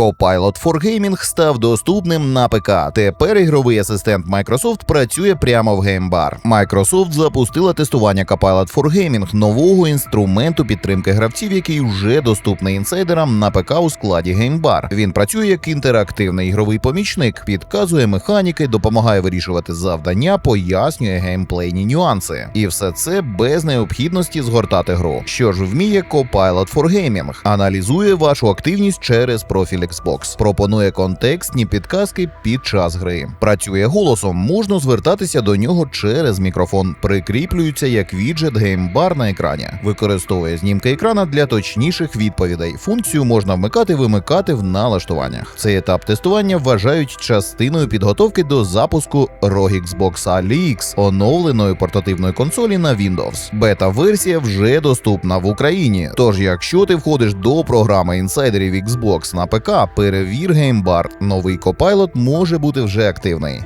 Copilot for Gaming став доступним на ПК. Тепер ігровий асистент Microsoft працює прямо в геймбар. Microsoft запустила тестування Copilot for Gaming, нового інструменту підтримки гравців, який вже доступний інсайдерам на ПК у складі геймбар. Він працює як інтерактивний ігровий помічник, підказує механіки, допомагає вирішувати завдання, пояснює геймплейні нюанси. І все це без необхідності згортати гру. Що ж вміє Copilot for Gaming? Аналізує вашу активність через профіль Xbox, пропонує контекстні підказки під час гри. Працює голосом, можна звертатися до нього через мікрофон, прикріплюється як віджет геймбар на екрані, використовує знімки екрана для точніших відповідей. Функцію можна вмикати вимикати в налаштуваннях. Цей етап тестування вважають частиною підготовки до запуску ROG Xbox Ali X, оновленої портативної консолі на Windows. Бета-версія вже доступна в Україні. Тож, якщо ти входиш до програми інсайдерів Xbox на ПК, перевір геймбар. Новий Copilot може бути вже активний.